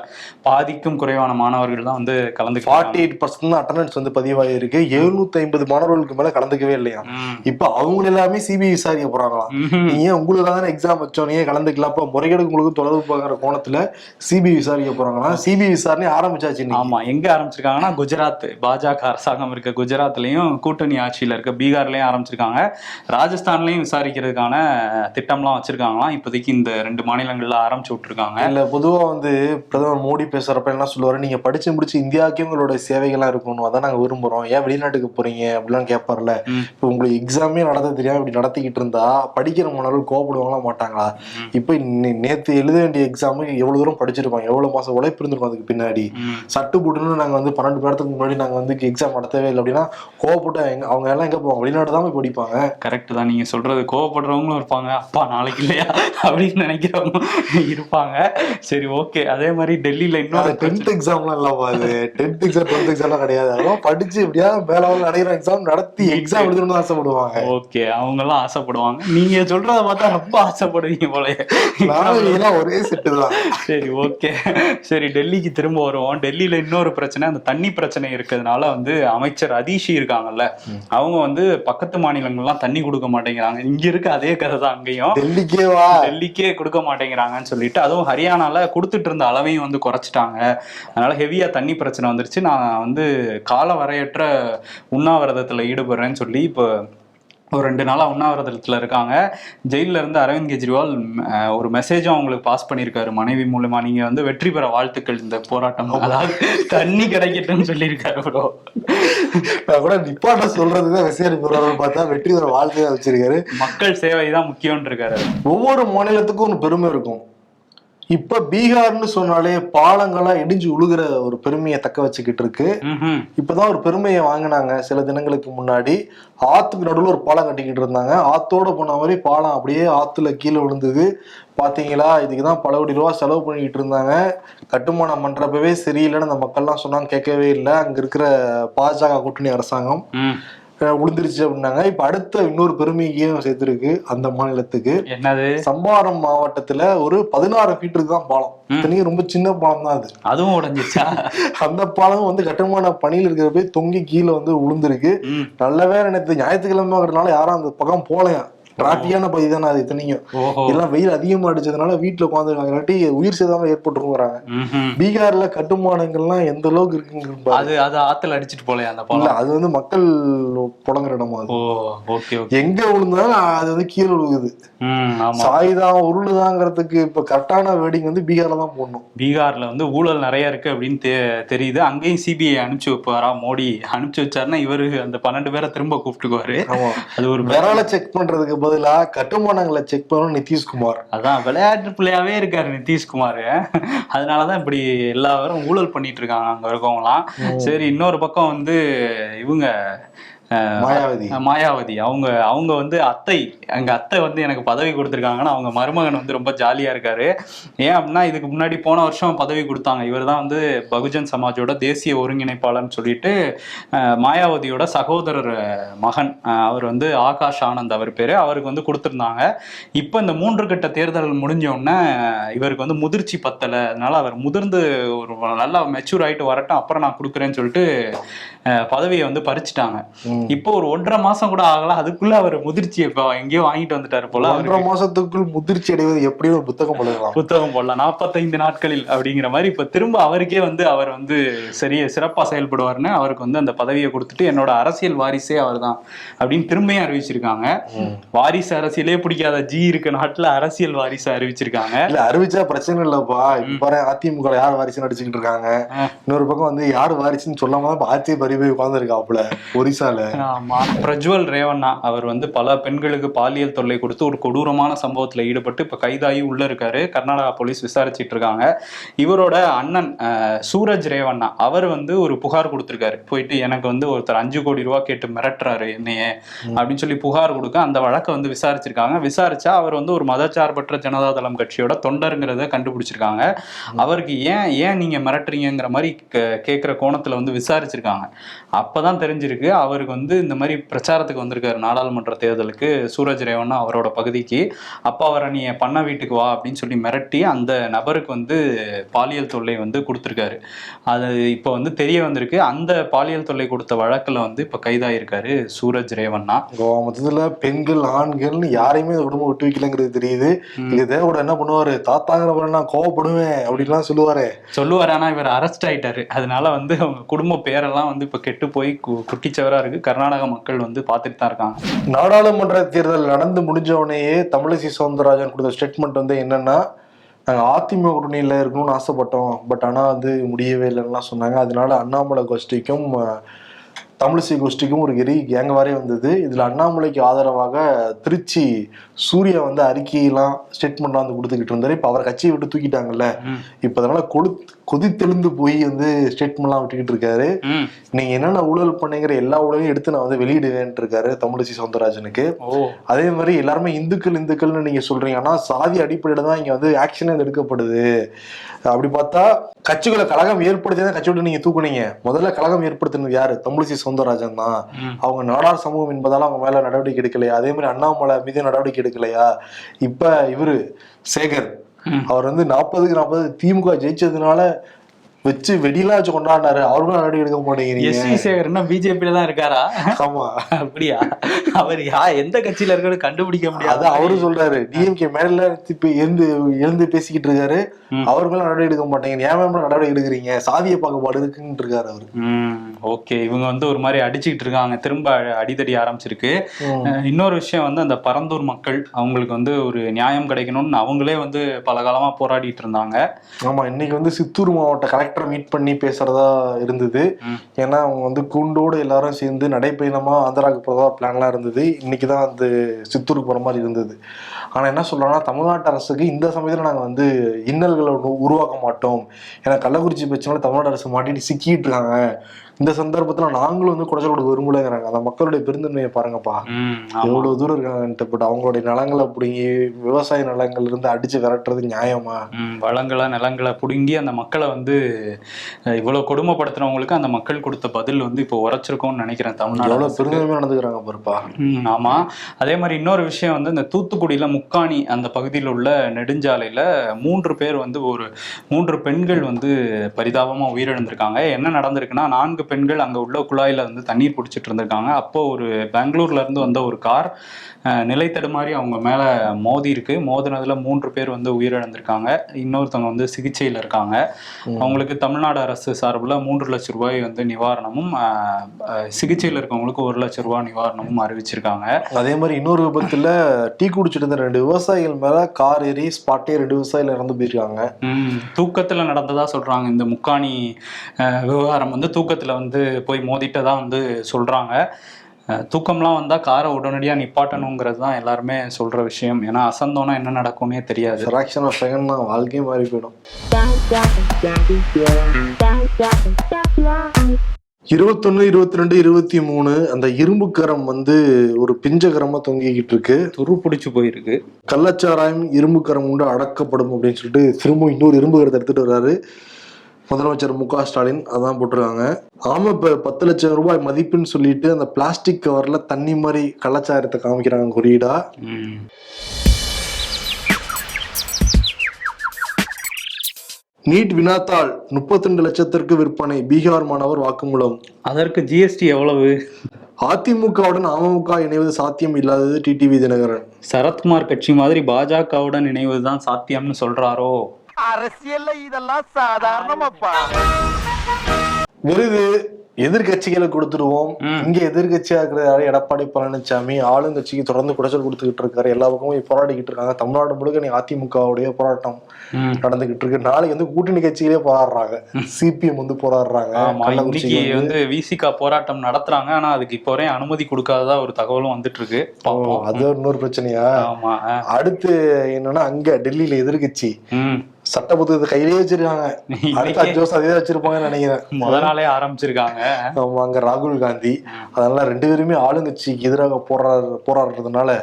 பாதிக்கும் குறைவான மாணவர்கள் தான் வந்து கலந்துக்கலாம் ஃபார்ட்டி எயிட் பர்சன்ட் அட்டண்டன்ஸ் வந்து பதிவாயிருக்கு. எழுநூத்தி ஐம்பது மாணவர்களுக்கு மேல கலந்துக்கவே இல்லையா? இப்ப அவங்க எல்லாமே சிபிஐ விசாரிக்க போறாங்களாம் நீங்க ஏன் உங்களுக்கு தானே எக்ஸாம் வச்சோம் நீங்க கலந்துக்கலாம் அப்ப முறைகேடு உங்களுக்கு தொடர்பு பார்க்குற கோணத்துல சிபிஐ விசாரிக்க போறாங்களாம் சிபிஐ விசாரணை ஆரம்பிச்சாச்சு. ஆமா எங்க ஆரம்பிச்சிருக்காங்கன்னா குஜராத். பாஜக அரசாங்கம் இருக்க குஜராத்லயும் கூட்டணி ஆட்சியில இருக்க பீகார்லயும் ஆரம்பிச்சிருக்காங்க. ராஜஸ்தான்லயும் விசாரிக்கிறதுக்கான திட்டம்லாம் வச்சிருக்காங்களாம். இப்போதைக்கு இந்த ரெண்டு மாநிலங்கள்ல ஆரம்பிச்சு விட்டுருக்காங்க. இல்ல பொதுவா வந்து பிரதமர் மோடி பேசுறப்ப என்ன சொல்லுவாரு? நீங்க படிச்சு முடிச்சு இந்தியாவுக்கே உங்களோட சேவைகள்லாம் இருக்கணும் அதான் நாங்க விரும்புறோம். ஏன் வெளிநாட்டுக்கு போறீங்க? அப்படிலாம் கேட்பார்ல. இப்ப உங்களுக்கு எக்ஸாமே நடத்த தெரியாம இப்படி நடத்திக்கிட்டு இருந்தா படிக்கிற மாணவர்கள் கோபப்படுவாங்களா மாட்டாங்களா? இப்ப நேத்து எழுத வேண்டிய எக்ஸாமுக்கு எவ்வளவு தூரம் படிச்சிருப்பாங்க? எவ்வளவு மாசம் உழைப்பு இருந்திருக்கும் அதுக்கு பின்னாடி. சட்டு போட்டுன்னு நாங்க வந்து பன்னெண்டு நேரத்துக்கு முன்னாடி நாங்க வந்து எக்ஸாம் நடத்தவே இல்லை அப்படின்னா கோவப்பட்டு அவங்க எல்லாம் எங்க போவாங்க? வெளிநாடு தான் போய் படிப்பாங்க? கரெக்ட் தான். நீங்க சொல்றது கோவப்படுறவங்களும் இருப்பாங்க. அப்பா நாளைக்கு இல்லையா? அப்படின்னு நினைக்கிறவங்க இருப்பாங்க. சரி ஓகே அதே மாதிரி டெல்லியில இன்னொரு டென்த் எக்ஸாம்லாம் இல்லப்பா அது. டென்த் எக்ஸாம் டுவெல்த் எக்ஸாம்லாம் கிடையாது. அதெல்லாம் படிச்சு எப்படியா மேல நடைகிற எக்ஸாம் நடத்தி எக்ஸாம் எழுதணும்னு ஆசைப்படுவாங்க. ஓகே அவங்க எல்லாம் ஆசைப்படுவாங்க. நீங்க சொல்றத பார்த்தா ரொம்ப ஆசைப்படுவீங்க போல இதெல்லாம் ஒரே செட்டு தான். சரி ஓகே சரி டெல்லிக்கு திரும்ப வருவோம். டெல்லியில இன்னொரு பிரச்சனை அந்த தண்ணி பிரச்சனை இருக்கிறதுனால வந்து அமைச்சர் அதிஷி இருக்காங்கல்ல அவங்க வந்து பக்கத்து மாநிலங்கள்லாம் தண்ணி கொடுக்க மாட்டேங்கிறாங்க. இங்க இருக்க அதே கதை தான் அங்கேயும். டெல்லிக்கே வா. டெல்லிக்கே கொடுக்க மாட்டேங்கிறாங்கன்னு சொல்லிட்டு அதுவும் ஹரியானால கொடுத்துட்டு இருந்த அளவையும் வந்து குறைச்சிட்டாங்க. அதனால ஹெவியா தண்ணி பிரச்சனை வந்துருச்சு. நான் வந்து கால வரையற்ற உண்ணாவிரதத்துல ஈடுபடுறேன்னு சொல்லி இப்போ ஒரு ரெண்டு நாளா உண்ணாவிரதத்துல இருக்காங்க. ஜெயில்ல இருந்து அரவிந்த் கெஜ்ரிவால் ஒரு மெசேஜும் அவங்களுக்கு பாஸ் பண்ணியிருக்காரு. மனைவி மூலமா நீங்க வந்து வெற்றி பெற வாழ்த்துக்கள் இந்த போராட்டம். அதாவது தண்ணி கிடைக்கட்டும்னு சொல்லியிருக்காரு ப்ரோ நான் கூட நிப்பாட்ட சொல்றதுக்கு தான் விசையடி போறாருன்னு பார்த்தா வெற்றி பெற வாழ்க்கையா வச்சிருக்காரு. மக்கள் சேவை தான் முக்கியம்னு இருக்காரு. ஒவ்வொரு மாநிலத்துக்கும் ஒரு பெருமை இருக்கும். இப்ப பீகார்னு சொன்னாலே பாலங்கள்லாம் இடிஞ்சு உழுகிற ஒரு பெருமையை தக்க வச்சுக்கிட்டு இருக்கு. இப்பதான் ஒரு பெருமையை வாங்கினாங்க. சில தினங்களுக்கு முன்னாடி ஆத்துக்கு நடுவில் ஒரு பாலம் கட்டிக்கிட்டு இருந்தாங்க. ஆத்தோட போன மாதிரி பாலம் அப்படியே ஆத்துல கீழே விழுந்தது. பாத்தீங்களா? இதுக்கு தான் பல கோடி ரூபா செலவு பண்ணிக்கிட்டு இருந்தாங்க. கட்டுமானம் பண்றப்பவே சரியில்லைன்னு அந்த மக்கள்லாம் சொன்னாங்க. கேட்கவே இல்லை. அங்க இருக்கிற பாஜக கூட்டணி அரசாங்கம். விழுந்துருச்சு அப்படின்னாங்க. இப்ப அடுத்த இன்னொரு பெருமையும் சேர்த்திருக்கு அந்த மாநிலத்துக்கு. என்னது? சம்பாரம் மாவட்டத்துல ஒரு பதினாறு ஃபீட்டுக்கு தான் பாலம். இத்தனைக்கும் ரொம்ப சின்ன பாலம் தான் அது. அதுவும் உடைஞ்சிச்சா அந்த பாலம் வந்து கட்டுமான பணியில் இருக்கிற போய் தொங்கி கீழே வந்து விழுந்திருக்கு ம். நல்லவே நினைத்து ஞாயிற்றுக்கிழமைங்கிறதுனால யாரும் அந்த பக்கம் போகலையாம் டிராபிக்கான பகுதி தானே அது இத்தனைக்கும் ஓஹோ. எல்லாம் வெயில் அதிகமா அடிச்சதுனால வீட்டுல உட்காந்துருக்காங்க இல்லாட்டி உயிர் சேதம் ஏற்பட்டுருங்கிறாங்க ம்ஹும். பீகார்ல கட்டுமானங்கள்லாம் எந்த அளவுக்கு இருக்குங்க. அது அது ஆத்துல அடிச்சிட்டு போலையா அந்த இல்ல அது வந்து மக்கள் புழங்குற இடமா அது. எங்க விழுந்தாலும் அது வந்து கீழே விழுகுது. சாய்தான் உருளுதாங்கிறதுக்கு இப்ப கரெக்டான வேடிங் வந்து பீகார்ல தான் போடணும். பீகார்ல வந்து ஊழல் நிறைய இருக்கு அப்படின்னு தெரியுது. அங்கேயும் சிபிஐ அனுப்பிச்சு வைப்பாரா? மோடி அனுப்பிச்சு வச்சாருன்னா இவரு அந்த பன்னெண்டு பேரை திரும்ப கூப்பிட்டுக்குவாரு. அது ஒரு விரலை செக் பண்றதுக்கு பதிலா கட்டுமானங்களை செக் பண்ணணும் நிதிஷ்குமார். அதான் விளையாட்டு பிள்ளையாவே இருக்காரு நிதிஷ்குமார். அதனாலதான் இப்படி எல்லாரும் ஊழல் பண்ணிட்டு இருக்காங்க அங்க இருக்கவங்களாம் சரி இன்னொரு பக்கம் வந்து இவங்க மாயாவதி. மாயாவதி. அவங்க அவங்க வந்து அத்தை. எங்க அத்தை வந்து எனக்கு பதவி கொடுத்துருக்காங்கன்னா அவங்க மருமகன் வந்து ரொம்ப ஜாலியா இருக்காரு. ஏன் அப்படின்னா இதுக்கு முன்னாடி போன வருஷம் பதவி கொடுத்தாங்க. இவர் தான் வந்து பகுஜன் சமாஜோட தேசிய ஒருங்கிணைப்பாளர்னு சொல்லிட்டு மாயாவதியோட சகோதரர் மகன். அவர் வந்து ஆகாஷ் ஆனந்த் அவர் பேரு. அவருக்கு வந்து கொடுத்துருந்தாங்க. இப்போ இந்த மூன்று கட்ட தேர்தல் முடிஞ்ச உடனே அஹ், இவருக்கு வந்து முதிர்ச்சி பத்தலை. அதனால அவர் முதிர்ந்து ஒரு நல்லா மெச்சூர் ஆயிட்டு வரட்டும். அப்புறம் நான் கொடுக்குறேன்னு சொல்லிட்டு பதவியை வந்து பறிச்சுட்டாங்க. இப்போ ஒரு ஒன்றரை மாசம் கூட ஆகல. அதுக்குள்ள அவர் முதிர்ச்சி இப்போ எங்கேயோ வாங்கிட்டு வந்துட்டாரு போல. ஒன்றரை மாசத்துக்குள் முதிர்ச்சி அடைவது எப்படின்னு ஒரு புத்தகம் எழுதலாம் புத்தகம் போடலாம். நாற்பத்தைந்து நாட்களில் அப்படிங்கிற மாதிரி இப்ப திரும்ப அவருக்கே வந்து அவர் வந்து சரிய சிறப்பா செயல்படுவார்னு அவருக்கு வந்து அந்த பதவியை கொடுத்துட்டு என்னோட அரசியல் வாரிசே அவர்தான் அப்படின்னு திரும்பியும் அறிவிச்சிருக்காங்க. வாரிசு அரசியலே பிடிக்காத ஜி இருக்க நாட்டுல அரசியல் வாரிசு அறிவிச்சிருக்காங்க. இல்ல அறிவிச்சா பிரச்சனை இல்லப்பா. இப்ப அதிமுக யார் வாரிசு நடிச்சுக்கிட்டு இருக்காங்க? இன்னொரு பக்கம் வந்து யார் வாரிசுன்னு சொல்லாம தான் இப்ப உட்காந்துருக்காப்புல ஒரிசால. ஆமா. பிரஜ்வல் ரேவண்ணா அவர் வந்து பல பெண்களுக்கு பாலியல் தொல்லை கொடுத்து ஒரு கொடூரமான சம்பவத்துல ஈடுபட்டு இப்ப கைதாகி உள்ள இருக்காரு. கர்நாடகா போலீஸ் விசாரிச்சிட்டு இருக்காங்க. இவரோட அண்ணன் சூரஜ் ரேவண்ணா அவர் வந்து ஒரு புகார் கொடுத்திருக்காரு. போயிட்டு எனக்கு வந்து ஒருத்தர் அஞ்சு கோடி ரூபா கேட்டு மிரட்டுறாரு என்னையே அப்படின்னு சொல்லி புகார் கொடுக்க அந்த வழக்கை வந்து விசாரிச்சிருக்காங்க. விசாரிச்சா அவர் வந்து ஒரு மதச்சார்பற்ற ஜனதாதளம் கட்சியோட தொண்டருங்கிறத கண்டுபிடிச்சிருக்காங்க. அவருக்கு ஏன் ஏன் நீங்க மிரட்டுறீங்கிற மாதிரி கே- கேட்கிற கோணத்துல வந்து விசாரிச்சிருக்காங்க. அப்பதான் தெரிஞ்சிருக்கு. அவருக்கு வந்து இந்த மாதிரி பிரச்சாரத்துக்கு வந்திருக்காரு நாடாளுமன்ற தேர்தலுக்கு சூரஜ் ரேவண்ணா அவரோட பகுதிக்கு. அப்ப அவரை நீ என் பண்ண வீட்டுக்கு வா அப்படின்னு சொல்லி மிரட்டி அந்த நபருக்கு வந்து பாலியல் தொல்லை வந்து கொடுத்துருக்காரு. அது இப்போ வந்து தெரிய வந்திருக்கு. அந்த பாலியல் தொல்லை கொடுத்த வழக்குல வந்து இப்ப கைதாயிருக்காரு சூரஜ் ரேவண்ணா. கோவா மொத்தத்துல பெண்கள் ஆண்கள்னு யாரையுமே இந்த குடும்பம் விட்டு வைக்கலங்கிறது தெரியுது. இங்க தேவோட என்ன பண்ணுவாரு? தாத்தாங்கிற நான் கோவப்படுவேன் அப்படின்லாம் சொல்லுவாரு. சொல்லுவார். ஆனா இவர் அரெஸ்ட் ஆயிட்டாரு. அதனால வந்து அவங்க குடும்ப பேரெல்லாம் வந்து இப்ப கெட்டு போய் குட்டிச்சவராக குட்டிச்சவரா இருக்கு. கர்நாடக மக்கள் வந்து பார்த்துட்டு தான் இருக்காங்க. நாடாளுமன்ற தேர்தல் நடந்து முடிஞ்சவனேயே தமிழிசை சவுந்தரராஜன் கொடுத்த ஸ்டேட்மெண்ட் வந்து என்னன்னா நாங்கள் அதிமுக கூட்டணியில இருக்கணும்னு ஆசைப்பட்டோம். பட் ஆனால் அது முடியவே இல்லைன்னுலாம் சொன்னாங்க. அதனால அண்ணாமலை கோஷ்டிக்கும் தமிழிசை கோஷ்டிக்கும் ஒரு எரி கேங்கவாரே வந்தது. இதுல அண்ணாமலைக்கு ஆதரவாக திருச்சி சூர்யா வந்து அறிக்கையெல்லாம் ஸ்டேட்மெண்ட்லாம் வந்து கொடுத்துக்கிட்டு இருந்தாரு. இப்ப அவர் கட்சியை விட்டு தூக்கிட்டாங்கல்ல. இப்ப அதனால கொடு கொதித்தெழுந்து போய் வந்து ஸ்டேட்மெண்ட்லாம் விட்டுக்கிட்டு இருக்காரு. நீங்க என்னென்ன ஊழல் பண்ணீங்கிற எல்லா ஊழலையும் எடுத்து நான் வந்து வெளியிடுவேன் இருக்காரு தமிழிசை சவுந்தரராஜனுக்கு. அதே மாதிரி எல்லாருமே இந்துக்கள் இந்துக்கள்னு நீங்க சொல்றீங்க. ஆனா சாதி அடிப்படையில தான் இங்க வந்து ஆக்ஷனே எடுக்கப்படுது. அப்படி பார்த்தா கட்சிகளை கழகம் ஏற்படுத்தி தான் கட்சி விட்டு நீங்க தூக்குனீங்க. முதல்ல கழகம் ஏற்படுத்தினது யாரு? தமிழிசை சவுந்தரராஜன் தான். அவங்க நாடார் சமூகம் என்பதால அவங்க மேல நடவடிக்கை எடுக்கலையா அதே மாதிரி அண்ணாமலை மீது நடவடிக்கை எடுக்கலையா இப்ப இவரு சேகர். அவர் வந்து நாற்பதுக்கு நாற்பது திமுக ஜெயிச்சதுனால வச்சு வெடிலாம் வச்சு கொண்டாடினாரு. அவர்களும் நடவடிக்கை எடுக்க மாட்டேங்கிறீங்க. எஸ் வி சேகர் என்ன பிஜேபியில தான் இருக்காரா? ஆமா. அப்படியா? அவர் யா எந்த கட்சியில இருக்காரு கண்டுபிடிக்க முடியாது. அவரு சொல்றாரு. டிஎம்கே மேல எழுந்து எழுந்து பேசிக்கிட்டு இருக்காரு. ம். அவர் மேல நடவடிக்கை எடுக்க மாட்டேங்க ஏன் மேல நடவடிக்கை எடுக்கிறீங்க? சாதிய பாகுபாடு இருக்குன்னு இருக்காரு அவரு. ஓகே. இவங்க வந்து ஒரு மாதிரி அடிச்சுக்கிட்டு இருக்காங்க. திரும்ப அடிதடி ஆரம்பிச்சிருக்கு. இன்னொரு விஷயம் வந்து அந்த பரந்தூர் மக்கள் அவங்களுக்கு வந்து ஒரு நியாயம் கிடைக்கணும்னு அவங்களே வந்து பல காலமா போராடிட்டு இருந்தாங்க. ஆமா இன்னைக்கு வந்து சித்தூர் மாவட்ட கலெக்டரை மீட் பண்ணி பேசுறதா இருந்தது. ஏன்னா அவங்க வந்து கூண்டோடு எல்லாரும் சேர்ந்து நடைப்பயணமா ஆந்திராவுக்கு போறதா பிளான்லாம் இருந்தது. இன்னைக்கு தான் வந்து சித்தூருக்கு போற மாதிரி இருந்தது. ஆனா என்ன சொல்றோம்னா தமிழ்நாட்டு அரசுக்கு இந்த சமயத்துல நாங்க வந்து இன்னல்களை உரு- உருவாக்க மாட்டோம். ஏன்னா கள்ளக்குறிச்சி பிரச்சனை தமிழ்நாடு அரசு மாட்டிட்டு சிக்கிட்டு இருக்காங்க. இந்த சந்தர்ப்பத்துல நாங்களும் வந்து குடைச்சல் கொடுக்க விரும்பலைங்கிறாங்க. அந்த மக்களுடைய பெருந்தன்மையை பாருங்கப்பா. எவ்வளவு தூரம் இருக்காங்கன்ட்டு பட் அவங்களுடைய நிலங்களை பிடுங்கி விவசாய நிலங்கள்ல இருந்து அடிச்சு விரட்டுறது நியாயமா? வளங்களை நிலங்களை புடுங்கி அந்த மக்களை வந்து அஹ், இவ்வளவு கொடுமைப்படுத்துறவங்களுக்கு அந்த மக்கள் கொடுத்த பதில் வந்து இப்போ உரைச்சிருக்கோம்னு நினைக்கிறேன் தமிழ்நாடு எவ்வளவு அரசுக்கு. பெருந்தன்மையா நடந்துக்கிறாங்க பாருப்பா. ம், ஆமா. அதே மாதிரி இன்னொரு விஷயம் வந்து இந்த தூத்துக்குடியில முக்காணி அந்த பகுதியில் உள்ள நெடுஞ்சாலையில் மூன்று பேர் வந்து ஒரு மூன்று பெண்கள் வந்து பரிதாபமாக உயிரிழந்திருக்காங்க. என்ன நடந்திருக்குன்னா நான்கு பெண்கள் அங்கே உள்ள குழாயில் வந்து தண்ணீர் பிடிச்சிட்டு இருந்திருக்காங்க. அப்போ ஒரு பெங்களூர்லேருந்து வந்த ஒரு கார் நிலை தடுமாறி அவங்க மேல மோதி இருக்கு. மோதினதுல மூன்று பேர் வந்து உயிரிழந்திருக்காங்க. இன்னொருத்தவங்க வந்து சிகிச்சையில இருக்காங்க. அவங்களுக்கு தமிழ்நாடு அரசு சார்பில் மூன்று லட்சம் ரூபாய் வந்து நிவாரணமும் சிகிச்சையில் இருக்கவங்களுக்கு ஒரு லட்சம் ரூபாய் நிவாரணமும் அறிவிச்சிருக்காங்க. அதே மாதிரி இன்னொரு விபத்துல டீ குடிச்சிட்டு இருந்த ரெண்டு விவசாயிகள் மேல கார் ஏறி ஸ்பாட்டே ரெண்டு விவசாயிகள் இறந்து போயிருக்காங்க. தூக்கத்துல நடந்ததா சொல்றாங்க. இந்த முக்காணி விவகாரம் வந்து தூக்கத்துல வந்து போய் மோதிட்டதா வந்து சொல்றாங்க. அஹ், தூக்கம்லாம் வந்தா காரை உடனடியா நிப்பாட்டணுங்கிறது தான் எல்லாருமே சொல்ற விஷயம். ஏன்னா அசந்தோன்னா என்ன நடக்கும்னே தெரியாது. ஃபிராக்ஷன் ஆஃப் செகண்ட் தான் வாழ்க்கையே மாறி போயிடும். இருபத்தொன்னு இருபத்தி ரெண்டு இருபத்தி மூணு அந்த இரும்பு கரம் வந்து ஒரு பிஞ்சகரமா தொங்கிக்கிட்டு இருக்கு. துரு பிடிச்சு போயிருக்கு. கள்ளச்சாராயம் இரும்பு கரம் உண்டு அடக்கப்படும் அப்படின்னு சொல்லிட்டு திரும்ப இன்னொரு இரும்பு கரத்தை எடுத்துட்டு வர்றாரு. முதலமைச்சர் மு க ஸ்டாலின் அதான் போட்டிருக்காங்க. ஆமா இப்ப பத்து லட்சம் ரூபாய் மதிப்புன்னு சொல்லிட்டு அந்த பிளாஸ்டிக் கவர்ல தண்ணி மாதிரி கள்ளச்சாரத்தை காமிக்கிறாங்க குறியீடா. நீட் வினாத்தாள் முப்பத்தி ரெண்டு லட்சத்திற்கு விற்பனை பீகார் மாணவர் வாக்குமூலம். அதற்கு ஜிஎஸ்டி எவ்வளவு? அதிமுகவுடன் அமமுக இணைவது சாத்தியம் இல்லாதது டிடிவி தினகரன். சரத்குமார் கட்சி மாதிரி பாஜகவுடன் இணைவதுதான் சாத்தியம்னு சொல்றாரோ? அரசியல்ல இதெல்லாம் சாதாரணமாப்பா. விருது எதிர்கட்சிகளை கொடுத்துருவோம். இங்க எதிர்கட்சியா இருக்கிற எடப்பாடி பழனிசாமி ஆளுங்கட்சிக்கு தொடர்ந்து குடைச்சல் கொடுத்துக்கிட்டு இருக்காரு. எல்லா பக்கமும் போராடிக்கிட்டு இருக்காங்க. தமிழ்நாடு முழுக்க நீ அதிமுகவுடைய போராட்டம். நடந்துகிட்டு இருக்கு. நாளைக்கு வந்து கூட்டணி கட்சிகளே போராடுறாங்க. சிபிஎம் வந்து போராடுறாங்க. வந்து விசிகா போராட்டம் நடத்துறாங்க. ஆனா அதுக்கு இப்போ வரையும் அனுமதி கொடுக்காததா ஒரு தகவலும் வந்துட்டு இருக்கு. அது இன்னொரு பிரச்சனையா. அடுத்து என்னன்னா அங்க டெல்லியில எதிர்கட்சி. சட்ட புத்தகத்தை கையிலேயே வச்சிருக்காங்க. அடுத்த அஞ்சு வருஷம் அதே வச்சிருப்பாங்கன்னு நினைக்கிறேன். முத நாளே ஆரம்பிச்சிருக்காங்க. ஆமா அங்க ராகுல் காந்தி. அதனால ரெண்டு பேருமே ஆளுங்கட்சிக்கு எதிராக போராடு போராடுறதுனால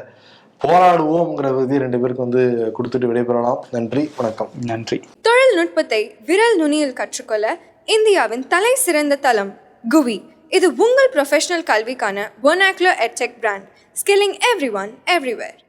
போராடுவோம்ங்கிற விதி ரெண்டு பேருக்கு வந்து கொடுத்துட்டு விடைபெறலாம். நன்றி வணக்கம். நன்றி. தொழில்நுட்பத்தை விரல் நுனியில் கற்றுக்கொள்ள இந்தியாவின் தலை சிறந்த தளம் குவி. இது உங்கள் ப்ரொஃபஷனல் கல்விக்கான ஒனாக்லோ எட்செக் brand skilling every one everywhere